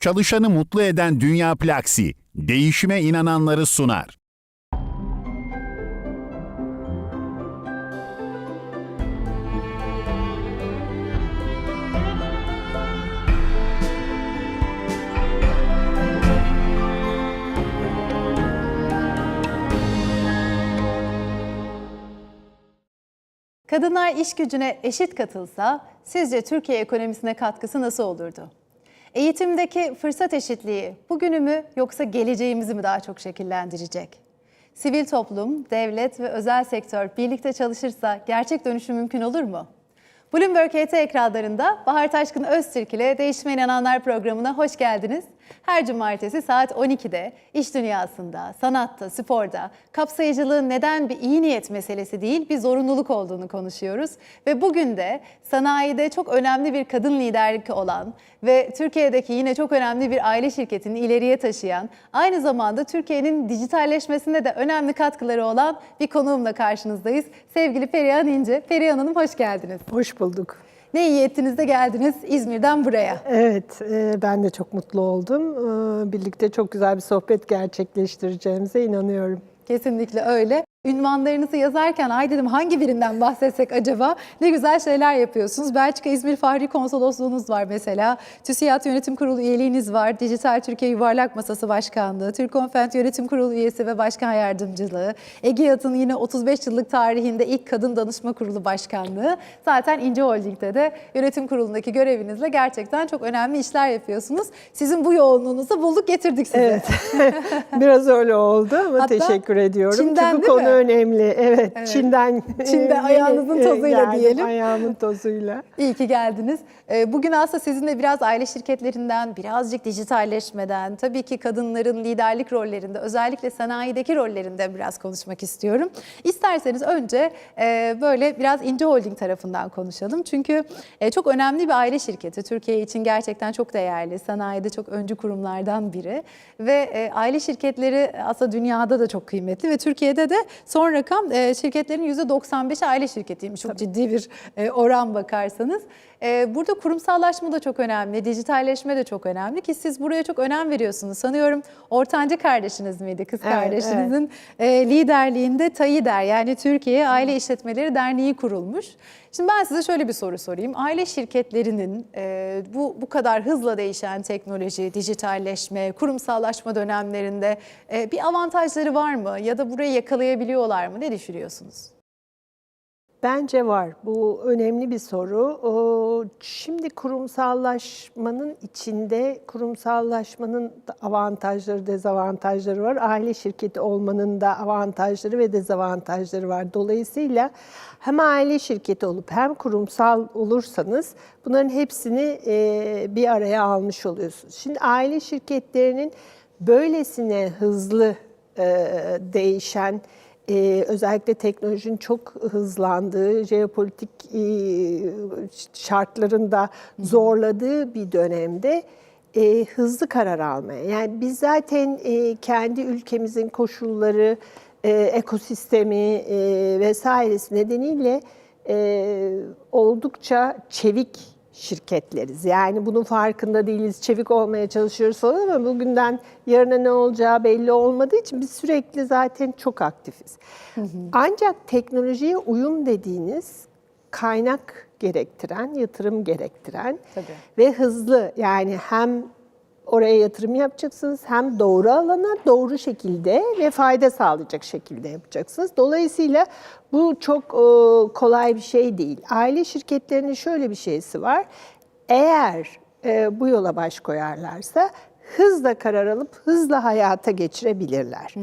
Çalışanı mutlu eden Dünya Plaksi, değişime inananları sunar. Kadınlar iş gücüne eşit katılsa sizce Türkiye ekonomisine katkısı nasıl olurdu? Eğitimdeki fırsat eşitliği bugünü mü yoksa geleceğimizi mi daha çok şekillendirecek? Sivil toplum, devlet ve özel sektör birlikte çalışırsa gerçek dönüşüm mümkün olur mu? Bloomberg HT ekranlarında Bahar Taşkın Öztürk ile Değişime İnananlar programına hoş geldiniz. Her cumartesi saat 12'de iş dünyasında, sanatta, sporda kapsayıcılığın neden bir iyi niyet meselesi değil bir zorunluluk olduğunu konuşuyoruz. Ve bugün de sanayide çok önemli bir kadın liderlik olan ve Türkiye'deki yine çok önemli bir aile şirketini ileriye taşıyan, aynı zamanda Türkiye'nin dijitalleşmesinde de önemli katkıları olan bir konuğumla karşınızdayız. Sevgili Perihan İnce. Perihan Hanım hoş geldiniz. Hoş bulduk. Ne iyi ettiniz de geldiniz İzmir'den buraya. Evet, e, ben de çok mutlu oldum. E, Birlikte çok güzel bir sohbet gerçekleştireceğimize inanıyorum. Kesinlikle öyle. Ünvanlarınızı yazarken ay dedim hangi birinden bahsetsek acaba? Ne güzel şeyler yapıyorsunuz. Belçika İzmir Fahri Konsolosluğunuz var mesela. TÜSİAD Yönetim Kurulu üyeliğiniz var. Dijital Türkiye Yuvarlak Masası Başkanlığı, Türkonfent Yönetim Kurulu üyesi ve başkan yardımcılığı, EGİAD'ın yine 35 yıllık tarihinde ilk kadın danışma kurulu başkanlığı. Zaten İnce Holding'de de yönetim kurulundaki görevinizle gerçekten çok önemli işler yapıyorsunuz. Sizin bu yoğunluğunuzu bulduk getirdik size. Evet, biraz öyle oldu ama Hatta teşekkür ediyorum. Çin'den Çünkü konu? Önemli. Evet, Çin'den. Çin'de e, ayağınızın e, tozuyla geldim, diyelim. Ayağımın tozuyla. İyi ki geldiniz. Ee, Bugün aslında sizinle biraz aile şirketlerinden, birazcık dijitalleşmeden, tabii ki kadınların liderlik rollerinde, özellikle sanayideki rollerinde biraz konuşmak istiyorum. İsterseniz önce e, böyle biraz İnce Holding tarafından konuşalım. Çünkü e, çok önemli bir aile şirketi. Türkiye için gerçekten çok değerli, sanayide çok öncü kurumlardan biri. Ve e, aile şirketleri aslında dünyada da çok kıymetli ve Türkiye'de de son rakam e, şirketlerin %95'i aile şirketiymiş. Çok ciddi bir e, oran bakarsanız. E, Burada kurumsallaşma da çok önemli, dijitalleşme de çok önemli ki siz buraya çok önem veriyorsunuz. Sanıyorum ortanca kardeşiniz miydi, kız Evet, kardeşinizin e, liderliğinde TAİDER yani Türkiye Aile İşletmeleri Derneği kurulmuş. Şimdi ben size şöyle bir soru sorayım. Aile şirketlerinin e, bu bu kadar hızla değişen teknoloji, dijitalleşme, kurumsallaşma dönemlerinde e, bir avantajları var mı? Ya da burayı yakalayabiliyorlar mı? Ne düşünüyorsunuz? Bence var. Bu önemli bir soru. Şimdi kurumsallaşmanın içinde kurumsallaşmanın avantajları, dezavantajları var. Aile şirketi olmanın da avantajları ve dezavantajları var. Dolayısıyla hem aile şirketi olup hem kurumsal olursanız bunların hepsini e, bir araya almış oluyorsunuz. Şimdi aile şirketlerinin böylesine hızlı e, değişen ee, özellikle teknolojinin çok hızlandığı, jeopolitik e, şartların da zorladığı bir dönemde e, hızlı karar almaya. Yani biz zaten e, kendi ülkemizin koşulları, e, ekosistemi e, vesairesi nedeniyle e, oldukça çevik şirketleriz. Yani bunun farkında değiliz, çevik olmaya çalışıyoruz falan ama bugünden yarına ne olacağı belli olmadığı için biz sürekli zaten çok aktifiz. Ancak teknolojiye uyum dediğiniz kaynak gerektiren, yatırım gerektiren Tabii. ve hızlı yani hem oraya yatırım yapacaksınız hem doğru alana doğru şekilde ve fayda sağlayacak şekilde yapacaksınız. Dolayısıyla bu çok e, kolay bir şey değil. Aile şirketlerinin şöyle bir şeysi var. Eğer e, bu yola baş koyarlarsa hızla karar alıp hızla hayata geçirebilirler.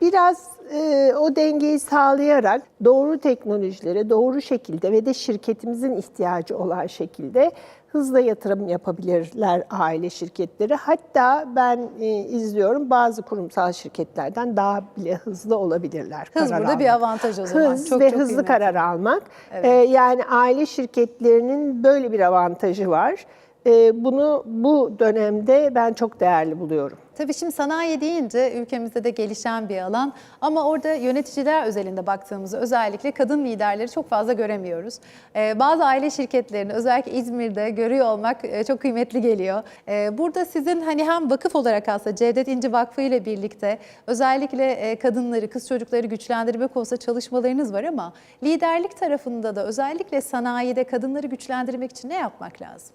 Biraz e, o dengeyi sağlayarak doğru teknolojilere doğru şekilde ve de şirketimizin ihtiyacı olan şekilde hızla yatırım yapabilirler aile şirketleri. Hatta ben e, izliyorum bazı kurumsal şirketlerden daha bile hızlı olabilirler. Hız karar burada bir almak. avantaj o zaman. Hız Çok ve çok hızlı kıymetli. karar almak. E, yani aile şirketlerinin böyle bir avantajı var. e, bunu bu dönemde ben çok değerli buluyorum. Tabii şimdi sanayi deyince ülkemizde de gelişen bir alan ama orada yöneticiler özelinde baktığımızda özellikle kadın liderleri çok fazla göremiyoruz. Ee, bazı aile şirketlerini özellikle İzmir'de görüyor olmak e, çok kıymetli geliyor. Ee, burada sizin hani hem vakıf olarak aslında Cevdet İnci Vakfı ile birlikte özellikle e, kadınları, kız çocukları güçlendirmek olsa çalışmalarınız var ama liderlik tarafında da özellikle sanayide kadınları güçlendirmek için ne yapmak lazım?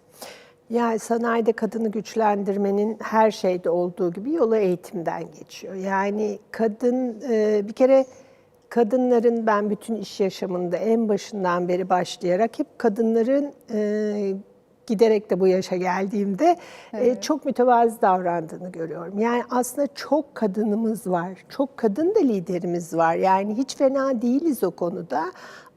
Yani sanayide kadını güçlendirmenin her şeyde olduğu gibi yolu eğitimden geçiyor. Yani kadın e, bir kere kadınların ben bütün iş yaşamında en başından beri başlayarak hep kadınların e, giderek de bu yaşa geldiğimde e, çok mütevazi davrandığını görüyorum. Yani aslında çok kadınımız var. Çok kadın da liderimiz var. Yani hiç fena değiliz o konuda.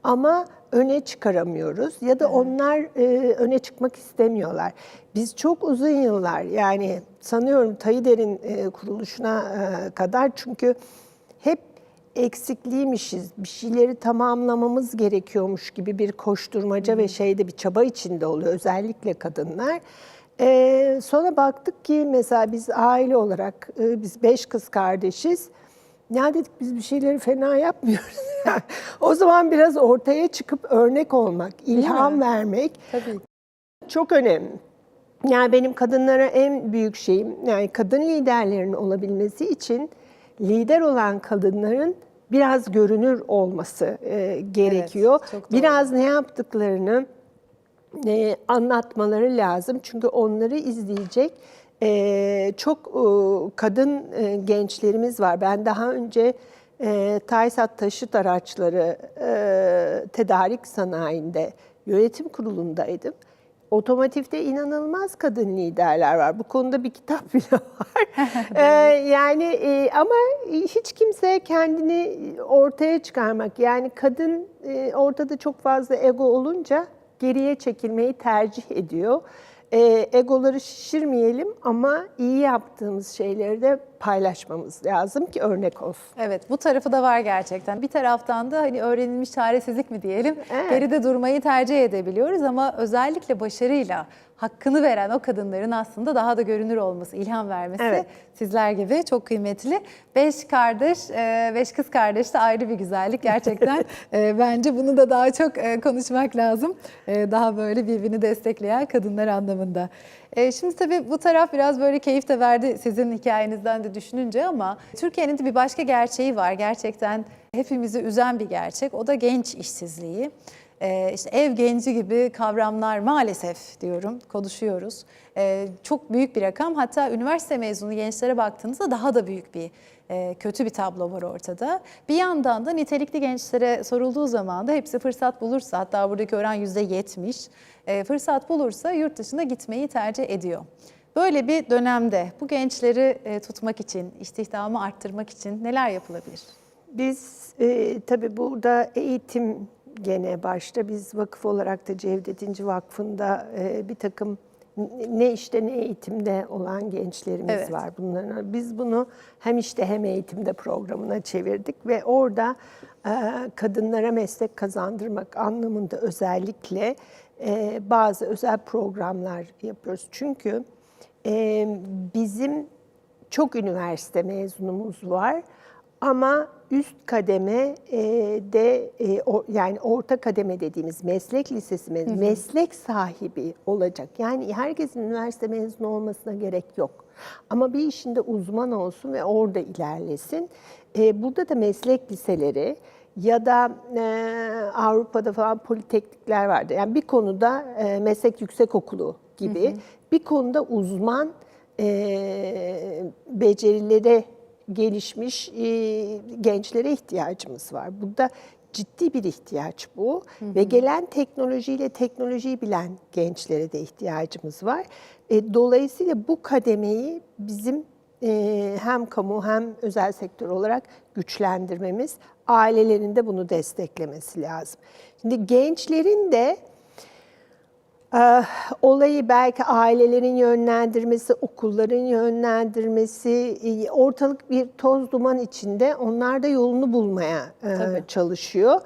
Ama öne çıkaramıyoruz ya da onlar e, öne çıkmak istemiyorlar. Biz çok uzun yıllar yani sanıyorum Tayider'in e, kuruluşuna e, kadar çünkü hep eksikliymişiz, bir şeyleri tamamlamamız gerekiyormuş gibi bir koşturmaca ve şeyde bir çaba içinde oluyor özellikle kadınlar. Ee, sonra baktık ki mesela biz aile olarak e, biz beş kız kardeşiz. Ya dedik biz bir şeyleri fena yapmıyoruz. o zaman biraz ortaya çıkıp örnek olmak, ilham vermek Tabii. çok önemli. Yani benim kadınlara en büyük şeyim, yani kadın liderlerin olabilmesi için lider olan kadınların biraz görünür olması e, gerekiyor. doğru. biraz ne yaptıklarını e, anlatmaları lazım. Çünkü onları izleyecek e, çok e, kadın e, gençlerimiz var. Ben daha önce e, Taysat Taşıt Araçları e, Tedarik Sanayi'nde yönetim kurulundaydım. Otomotivde inanılmaz kadın liderler var. Bu konuda bir kitap bile var. Ee, yani e, ama hiç kimse kendini ortaya çıkarmak yani kadın e, ortada çok fazla ego olunca geriye çekilmeyi tercih ediyor. E, egoları şişirmeyelim ama iyi yaptığımız şeyleri de paylaşmamız lazım ki örnek olsun. Evet bu tarafı da var gerçekten. Bir taraftan da hani öğrenilmiş çaresizlik mi diyelim Evet. geride durmayı tercih edebiliyoruz ama özellikle başarıyla hakkını veren o kadınların aslında daha da görünür olması, ilham vermesi Evet. sizler gibi çok kıymetli. Beş kardeş, e, beş kız kardeş de ayrı bir güzellik gerçekten. E, Bence bunu da daha çok e, konuşmak lazım. Daha böyle birbirini destekleyen kadınlar anlamında. Şimdi tabii bu taraf biraz böyle keyif de verdi sizin hikayenizden de düşününce ama Türkiye'nin de bir başka gerçeği var. Gerçekten hepimizi üzen bir gerçek. O da genç işsizliği. Ee, işte ev genci gibi kavramlar maalesef diyorum konuşuyoruz. Ee, çok büyük bir rakam. Hatta üniversite mezunu gençlere baktığınızda daha da büyük bir e, kötü bir tablo var ortada. Bir yandan da nitelikli gençlere sorulduğu zaman da hepsi fırsat bulursa hatta buradaki oran yüzde yetmiş e, fırsat bulursa yurt dışına gitmeyi tercih ediyor. Böyle bir dönemde bu gençleri e, tutmak için, istihdamı arttırmak için neler yapılabilir? Biz e, tabii burada eğitim gene başta biz vakıf olarak da Cevdet İnci Vakfı'nda e, bir takım ne işte ne eğitimde olan gençlerimiz Evet. var bunların. Biz bunu hem işte hem eğitimde programına çevirdik ve orada e, kadınlara meslek kazandırmak anlamında özellikle e, bazı özel programlar yapıyoruz. Çünkü e, bizim çok üniversite mezunumuz var ama üst kademe e, de e, o, yani orta kademe dediğimiz meslek lisesi mezunu, meslek sahibi olacak. Yani herkesin üniversite mezunu olmasına gerek yok. Ama bir işinde uzman olsun ve orada ilerlesin. E, burada da meslek liseleri ya da e, Avrupa'da falan politeknikler vardı. Yani bir konuda e, meslek yüksekokulu gibi bir konuda uzman e, becerilere gelişmiş e, gençlere ihtiyacımız var. Burada ciddi bir ihtiyaç bu ve gelen teknolojiyle teknolojiyi bilen gençlere de ihtiyacımız var. E, dolayısıyla bu kademeyi bizim e, hem kamu hem özel sektör olarak güçlendirmemiz, ailelerin de bunu desteklemesi lazım. Şimdi gençlerin de olayı belki ailelerin yönlendirmesi, okulların yönlendirmesi, e, ortalık bir toz duman içinde onlar da yolunu bulmaya e, Tabii. çalışıyor.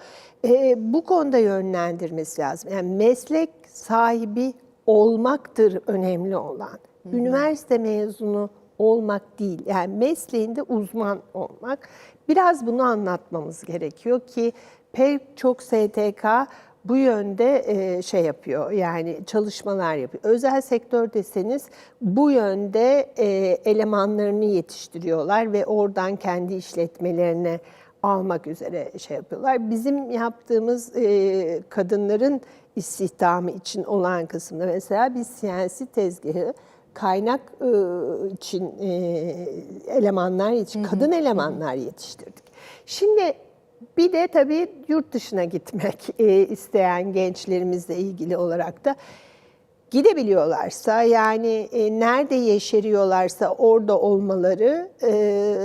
E, bu konuda yönlendirmesi lazım. Yani meslek sahibi olmaktır önemli olan. Üniversite mezunu olmak değil. Yani mesleğinde uzman olmak. Biraz bunu anlatmamız gerekiyor ki pek çok STK bu yönde e, şey yapıyor yani çalışmalar yapıyor. Özel sektör deseniz bu yönde e, elemanlarını yetiştiriyorlar ve oradan kendi işletmelerine almak üzere şey yapıyorlar. Bizim yaptığımız e, kadınların istihdamı için olan kısımda mesela biz CNC tezgahı kaynak e, için e, elemanlar yetiş, kadın elemanlar yetiştirdik. Şimdi bir de tabii yurt dışına gitmek e, isteyen gençlerimizle ilgili olarak da gidebiliyorlarsa yani e, nerede yeşeriyorlarsa orada olmaları e,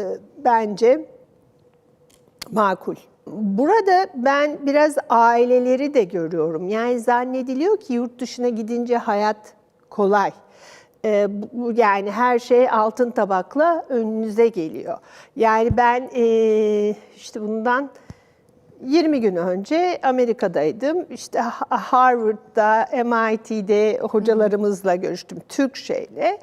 bence makul. Burada ben biraz aileleri de görüyorum. Yani zannediliyor ki yurt dışına gidince hayat kolay. Yani her şey altın tabakla önünüze geliyor. Yani ben işte bundan 20 gün önce Amerika'daydım. İşte Ha- Harvard'da, MIT'de hocalarımızla görüştüm Türkçeyle.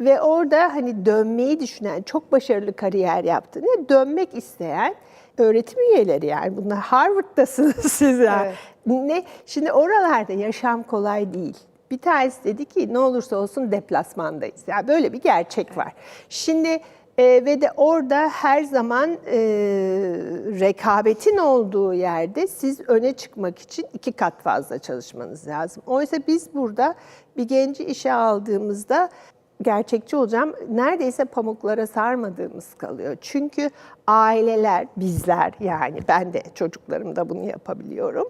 Ve orada hani dönmeyi düşünen, çok başarılı kariyer yaptığını, dönmek isteyen öğretim üyeleri yani bunlar Harvard'dasınız siz ya. Evet. Ne? Şimdi oralarda yaşam kolay değil. Bir tanesi dedi ki ne olursa olsun deplasmandayız. Yani böyle bir gerçek var. Şimdi e, ve de orada her zaman e, rekabetin olduğu yerde siz öne çıkmak için iki kat fazla çalışmanız lazım. Oysa biz burada bir genci işe aldığımızda gerçekçi olacağım. Neredeyse pamuklara sarmadığımız kalıyor. Çünkü aileler, bizler yani ben de çocuklarımda bunu yapabiliyorum.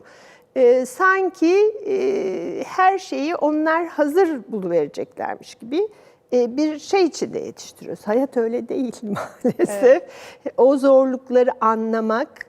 Ee, sanki e, her şeyi onlar hazır buluvereceklermiş gibi e, bir şey içinde yetiştiriyoruz. Hayat öyle değil maalesef. O zorlukları anlamak,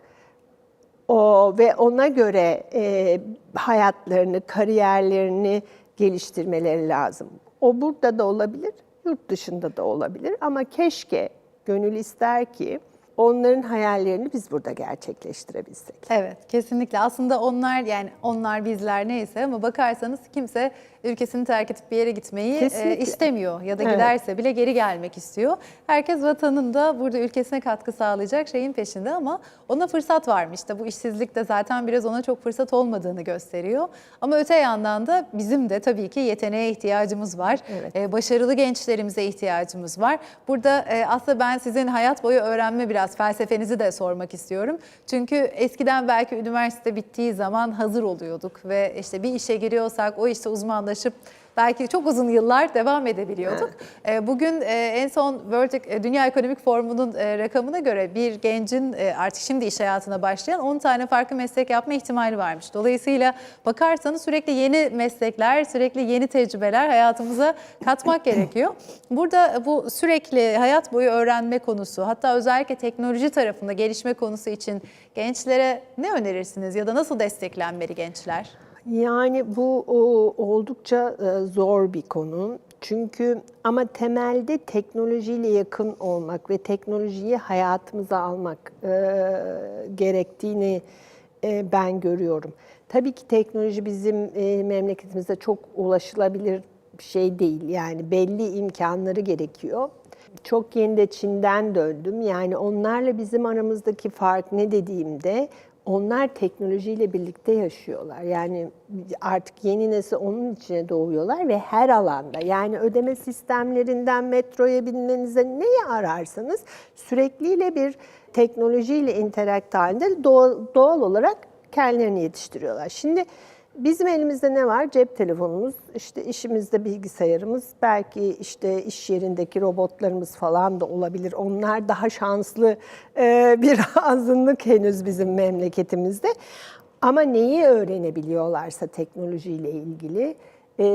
o ve ona göre e, hayatlarını, kariyerlerini geliştirmeleri lazım. O burada da olabilir, yurt dışında da olabilir ama keşke gönül ister ki onların hayallerini biz burada gerçekleştirebilsek. Evet, kesinlikle. Aslında onlar yani onlar bizler neyse ama bakarsanız kimse ülkesini terk edip bir yere gitmeyi e, istemiyor ya da Evet. giderse bile geri gelmek istiyor. Herkes vatanında burada ülkesine katkı sağlayacak şeyin peşinde ama ona fırsat varmış. İşte bu işsizlik de zaten biraz ona çok fırsat olmadığını gösteriyor. Ama öte yandan da bizim de tabii ki yeteneğe ihtiyacımız var. Evet. E, başarılı gençlerimize ihtiyacımız var. Burada e, aslında ben sizin hayat boyu öğrenme biraz felsefenizi de sormak istiyorum. Çünkü eskiden belki üniversite bittiği zaman hazır oluyorduk ve işte bir işe giriyorsak o işte uzmanlaşıp belki çok uzun yıllar devam edebiliyorduk. E, Bugün e, en son World e, Dünya Ekonomik Forumu'nun e, rakamına göre bir gencin artık şimdi iş hayatına başlayan 10 tane farklı meslek yapma ihtimali varmış. Dolayısıyla bakarsanız sürekli yeni meslekler, sürekli yeni tecrübeler hayatımıza katmak gerekiyor. Burada bu sürekli hayat boyu öğrenme konusu, hatta özellikle teknoloji tarafında gelişme konusu için gençlere ne önerirsiniz ya da nasıl desteklenmeli gençler? Yani bu o, oldukça e, zor bir konu. Çünkü ama temelde teknolojiyle yakın olmak ve teknolojiyi hayatımıza almak e, gerektiğini e, ben görüyorum. Tabii ki teknoloji bizim e, memleketimizde çok ulaşılabilir bir şey değil. Yani belli imkanları gerekiyor. Çok yeni de Çin'den döndüm. Yani onlarla bizim aramızdaki fark ne dediğimde onlar teknolojiyle birlikte yaşıyorlar. Yani artık yeni nesil onun içine doğuyorlar ve her alanda yani ödeme sistemlerinden metroya binmenize neyi ararsanız sürekliyle bir teknolojiyle interakt halinde doğal, doğal olarak kendilerini yetiştiriyorlar. Şimdi Bizim elimizde ne var? Cep telefonumuz, işte işimizde bilgisayarımız, belki işte iş yerindeki robotlarımız falan da olabilir. Onlar daha şanslı e, bir azınlık henüz bizim memleketimizde. Ama neyi öğrenebiliyorlarsa teknolojiyle ilgili e,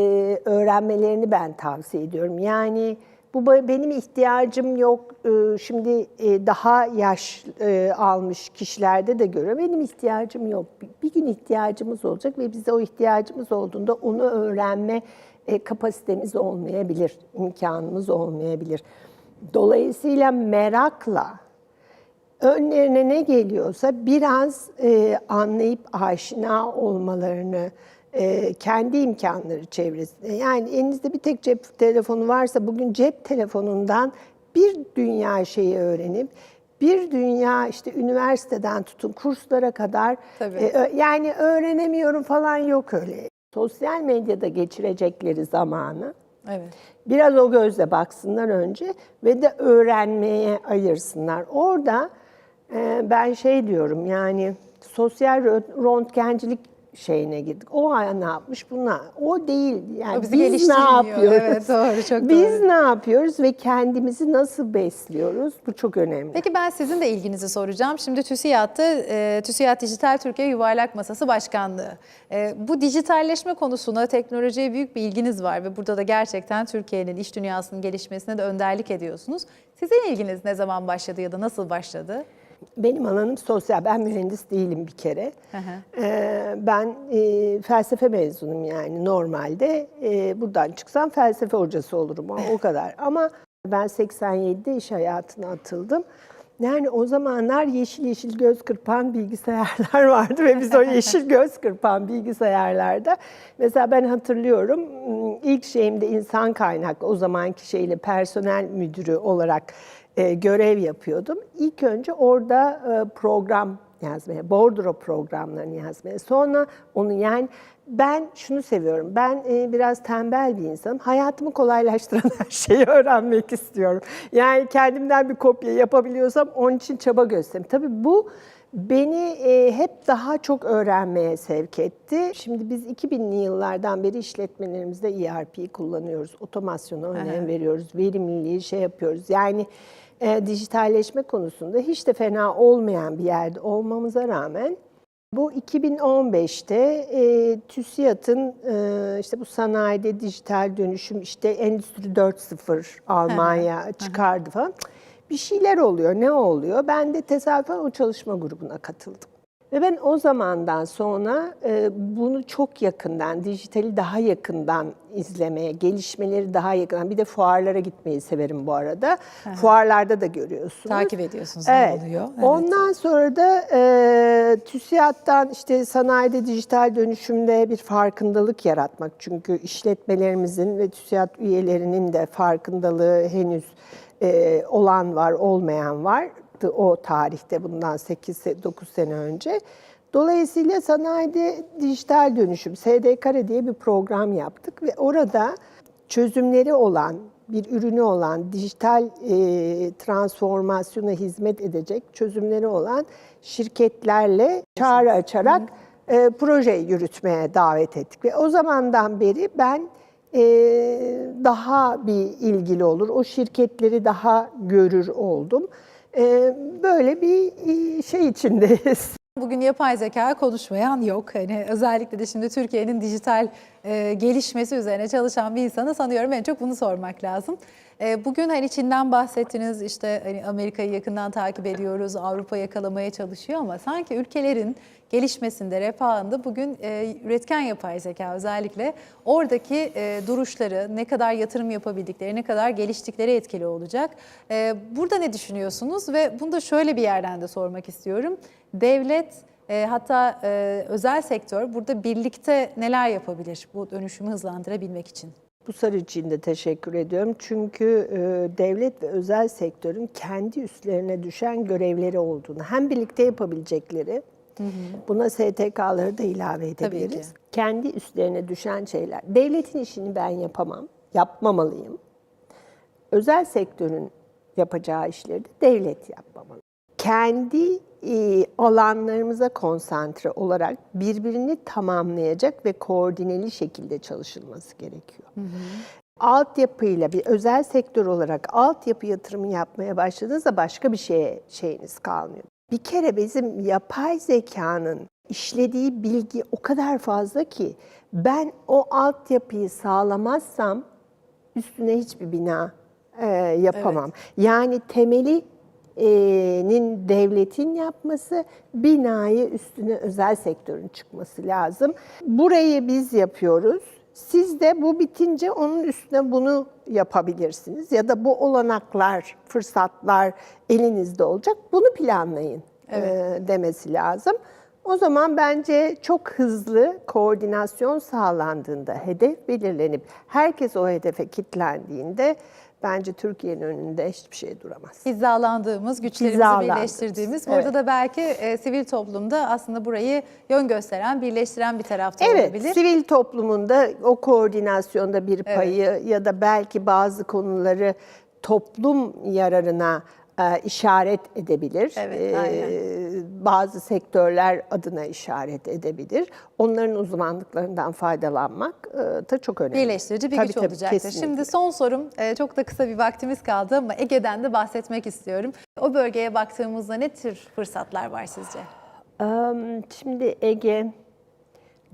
öğrenmelerini ben tavsiye ediyorum. Yani bu benim ihtiyacım yok. Ee, Şimdi e, daha yaş e, almış kişilerde de görüyorum. Benim ihtiyacım yok. Bir- gün ihtiyacımız olacak ve bize o ihtiyacımız olduğunda onu öğrenme e, kapasitemiz olmayabilir, imkanımız olmayabilir. Dolayısıyla merakla önlerine ne geliyorsa biraz anlayıp aşina olmalarını e, kendi imkanları çevresinde. Yani elinizde bir tek cep telefonu varsa bugün cep telefonundan bir dünya şeyi öğrenip bir dünya işte üniversiteden tutun kurslara kadar Tabii. e, yani öğrenemiyorum falan yok öyle. Sosyal medyada geçirecekleri zamanı Evet. Biraz o gözle baksınlar önce ve de öğrenmeye ayırsınlar. Orada e, ben şey diyorum yani sosyal rö- röntgencilik şeyine girdik. O ne yapmış buna? O değil. Yani O bizi biz ne yapıyoruz? Evet, doğru, çok Biz doğru. ne yapıyoruz ve kendimizi nasıl besliyoruz? Bu çok önemli. Peki ben sizin de ilginizi soracağım. Şimdi TÜSİAD'da e, TÜSİAD Dijital Türkiye Yuvarlak Masası Başkanlığı. E, bu dijitalleşme konusuna teknolojiye büyük bir ilginiz var ve burada da gerçekten Türkiye'nin iş dünyasının gelişmesine de önderlik ediyorsunuz. Sizin ilginiz ne zaman başladı ya da nasıl başladı? Benim alanım sosyal. Ben mühendis değilim bir kere. Hı hı. Ee, ben e, felsefe mezunum yani normalde. E, buradan çıksam felsefe hocası olurum o, o kadar. Ama ben 87'de iş hayatına atıldım. Yani o zamanlar yeşil yeşil göz kırpan bilgisayarlar vardı ve biz o yeşil göz kırpan bilgisayarlarda mesela ben hatırlıyorum ilk şeyimde insan kaynaklı o zamanki şeyle personel müdürü olarak e, görev yapıyordum. İlk önce orada e, program yazmaya, bordro programlarını yazmaya. Sonra onu yani ben şunu seviyorum. Ben e, biraz tembel bir insanım. Hayatımı kolaylaştıran her şeyi öğrenmek istiyorum. Yani kendimden bir kopya yapabiliyorsam onun için çaba göstereyim. Tabii bu beni e, hep daha çok öğrenmeye sevk etti. Şimdi biz 2000'li yıllardan beri işletmelerimizde ERP kullanıyoruz. Otomasyona önem veriyoruz. Verimliliği şey yapıyoruz. Yani e, dijitalleşme konusunda hiç de fena olmayan bir yerde olmamıza rağmen bu 2015'te e, TÜSİAD'ın e, işte bu sanayide dijital dönüşüm işte Endüstri 4.0 Almanya çıkardı falan. Bir şeyler oluyor. Ne oluyor? Ben de tesadüfen o çalışma grubuna katıldım. Ve ben o zamandan sonra e, bunu çok yakından, dijitali daha yakından izlemeye, gelişmeleri daha yakından, bir de fuarlara gitmeyi severim bu arada. Fuarlarda da görüyorsunuz. Takip ediyorsunuz ne Evet. oluyor. Evet. Ondan sonra da e, TÜSİAD'dan işte sanayide dijital dönüşümde bir farkındalık yaratmak. Çünkü işletmelerimizin ve TÜSİAD üyelerinin de farkındalığı henüz e, olan var, olmayan vardı o tarihte bundan 8-9 sene önce. Dolayısıyla sanayide dijital dönüşüm, SDKR diye bir program yaptık ve orada çözümleri olan, bir ürünü olan, dijital e, transformasyona hizmet edecek çözümleri olan şirketlerle çağrı açarak e, proje yürütmeye davet ettik. Ve o zamandan beri ben e, daha bir ilgili olur, o şirketleri daha görür oldum. E, böyle bir e, şey içindeyiz. Bugün yapay zeka konuşmayan yok. Hani özellikle de şimdi Türkiye'nin dijital e, gelişmesi üzerine çalışan bir insana sanıyorum en çok bunu sormak lazım. E, bugün hani Çin'den bahsettiniz işte hani Amerika'yı yakından takip ediyoruz, Avrupa yakalamaya çalışıyor ama sanki ülkelerin gelişmesinde, refahında bugün e, üretken yapay zeka özellikle oradaki e, duruşları, ne kadar yatırım yapabildikleri, ne kadar geliştikleri etkili olacak. E, burada ne düşünüyorsunuz ve bunu da şöyle bir yerden de sormak istiyorum. Devlet e, hatta e, özel sektör burada birlikte neler yapabilir bu dönüşümü hızlandırabilmek için? Bu soru için de teşekkür ediyorum. Çünkü e, devlet ve özel sektörün kendi üstlerine düşen görevleri olduğunu, hem birlikte yapabilecekleri, buna STK'ları da ilave Tabii edebiliriz. ki. Kendi üstlerine düşen şeyler. Devletin işini ben yapamam, yapmamalıyım. Özel sektörün yapacağı işleri de devlet yapmamalı. Kendi e, alanlarımıza konsantre olarak birbirini tamamlayacak ve koordineli şekilde çalışılması gerekiyor. Altyapıyla bir özel sektör olarak altyapı yatırımı yapmaya başladığınızda başka bir şeye şeyiniz kalmıyor. Bir kere bizim yapay zekanın işlediği bilgi o kadar fazla ki ben o altyapıyı sağlamazsam üstüne hiçbir bina e, yapamam. Yani temeli e, nin devletin yapması, binayı üstüne özel sektörün çıkması lazım. Burayı biz yapıyoruz. Siz de bu bitince onun üstüne bunu yapabilirsiniz. Ya da bu olanaklar, fırsatlar elinizde olacak. Bunu planlayın e, demesi lazım. O zaman bence çok hızlı koordinasyon sağlandığında, hedef belirlenip herkes o hedefe kilitlendiğinde bence Türkiye'nin önünde hiçbir şey duramaz. Hizalandığımız, güçlerimizi Hizalandığımız, birleştirdiğimiz. Burada evet. da belki e, sivil toplumda aslında burayı yön gösteren, birleştiren bir tarafta Evet, olabilir. sivil toplumunda o koordinasyonda bir payı ya da belki bazı konuları toplum yararına e, işaret edebilir. Evet, E, bazı sektörler adına işaret edebilir. Onların uzmanlıklarından faydalanmak e, da çok önemli. Birleştirici bir Tabii, güç tabii, olacaktır. kesinlikle. Şimdi son sorum, e, çok da kısa bir vaktimiz kaldı ama Ege'den de bahsetmek istiyorum. O bölgeye baktığımızda ne tür fırsatlar var sizce? Şimdi Ege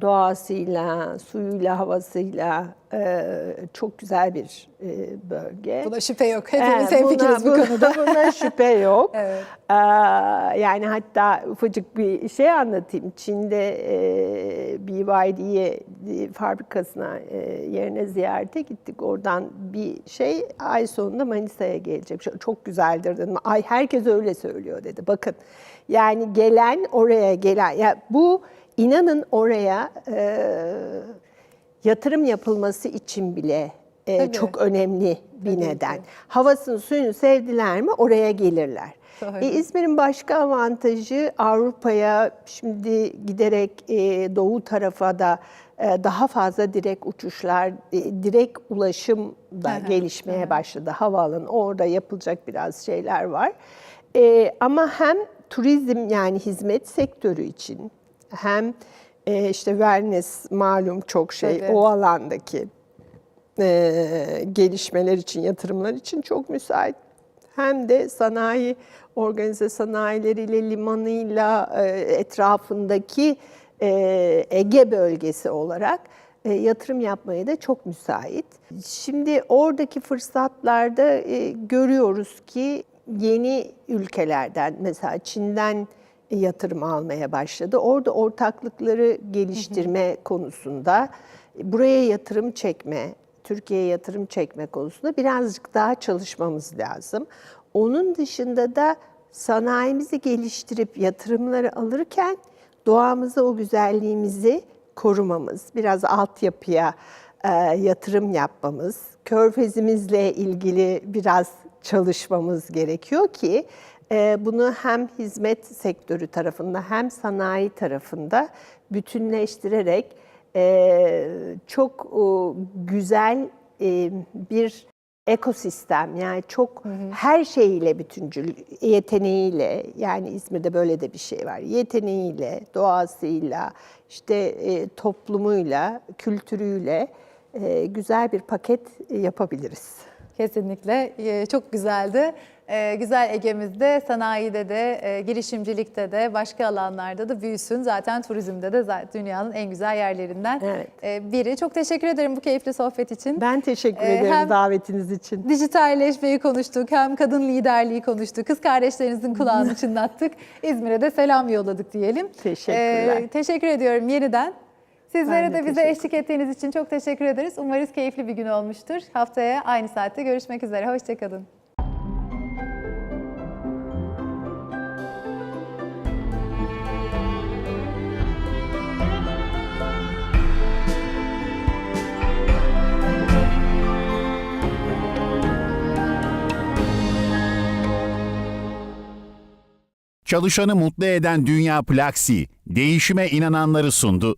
doğasıyla, suyuyla, havasıyla e, çok güzel bir e, bölge. Buna şüphe yok. Hepimiz Ee, hemfikiriz bu konuda. Buna şüphe yok. Evet. Ee, yani hatta ufacık bir şey anlatayım. Çin'de e, BYD'ye e, fabrikasına e, yerine ziyarete gittik. Oradan bir şey ay sonunda Manisa'ya gelecek. Çok- Çok güzeldir dedim. Ay herkes öyle söylüyor dedi. Bakın yani gelen oraya gelen. Ya bu inanın oraya e, yatırım yapılması için bile e, Tabii. çok önemli bir Tabii ki. neden. Havasını suyunu sevdiler mi oraya gelirler. Doğru. E, İzmir'in başka avantajı Avrupa'ya şimdi giderek e, doğu tarafa da e, daha fazla direkt uçuşlar, e, direkt ulaşım da hı, gelişmeye başladı. Havaalanı orada yapılacak biraz şeyler var. E, ama hem turizm yani hizmet sektörü için hem e, işte wellness malum çok şey Tabii. o alandaki e, gelişmeler için, yatırımlar için çok müsait. Hem de sanayi, organize sanayileriyle, limanıyla, e, etrafındaki e, Ege bölgesi olarak e, yatırım yapmaya da çok müsait. Şimdi oradaki fırsatlarda e, görüyoruz ki yeni ülkelerden, mesela Çin'den yatırım almaya başladı. Orada ortaklıkları geliştirme konusunda buraya yatırım çekme, Türkiye'ye yatırım çekme konusunda birazcık daha çalışmamız lazım. Onun dışında da sanayimizi geliştirip yatırımları alırken doğamıza o güzelliğimizi korumamız, biraz altyapıya e, yatırım yapmamız, körfezimizle ilgili biraz çalışmamız gerekiyor ki e, bunu hem hizmet sektörü tarafında hem sanayi tarafında bütünleştirerek e, çok e, güzel e, bir ekosistem yani çok her şeyiyle bütüncül yeteneğiyle yani İzmir'de böyle de bir şey var yeteneğiyle doğasıyla işte e, toplumuyla kültürüyle e, güzel bir paket yapabiliriz. Kesinlikle Ee, çok güzeldi. Ee, Güzel Ege'mizde sanayide de, e, girişimcilikte de, başka alanlarda da büyüsün. Zaten turizmde de zaten dünyanın en güzel yerlerinden Evet. e, biri. Çok teşekkür ederim bu keyifli sohbet için. Ben teşekkür Ee, ederim davetiniz için. Dijitalleşmeyi konuştuk, hem kadın liderliği konuştuk, kız kardeşlerinizin kulağını çınlattık. İzmir'e de selam yolladık diyelim. Teşekkürler. Ee, teşekkür ediyorum yeniden. Sizlere de de bize eşlik ettiğiniz için çok teşekkür ederiz. Umarız keyifli bir gün olmuştur. Haftaya aynı saatte görüşmek üzere. Hoşçakalın. Çalışanı mutlu eden Dünya Plaksi, değişime inananları sundu.